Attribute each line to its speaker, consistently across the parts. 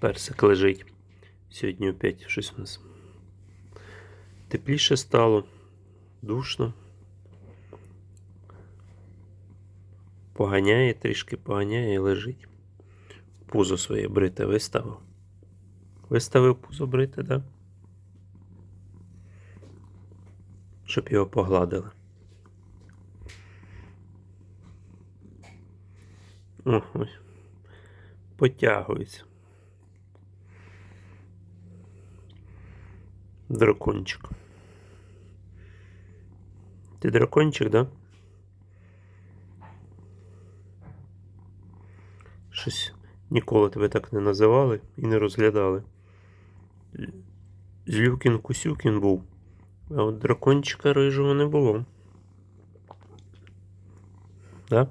Speaker 1: Персик лежить. Сьогодні опять щось у нас тепліше стало, душно. Поганяє, трішки поганяє і лежить. Пузо своє брите виставив. Виставив пузо брите, да? Щоб його погладили. Ось. Потягується. Дракончик. Ти дракончик, да? Щось ніколи тебе так не називали і не розглядали. Злюкін Кусюкін був, а от дракончика рижого не було. Да?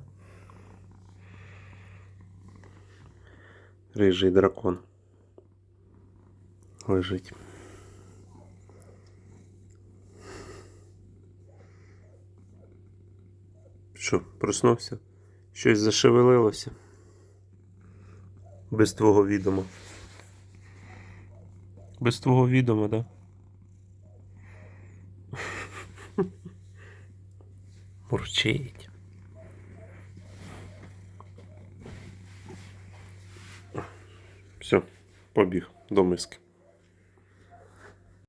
Speaker 1: Рижий дракон. Лежить. Що, проснувся? Щось зашевелилося? Без твого відома. Без твого відома, да? Мурчить. Все, побіг до миски.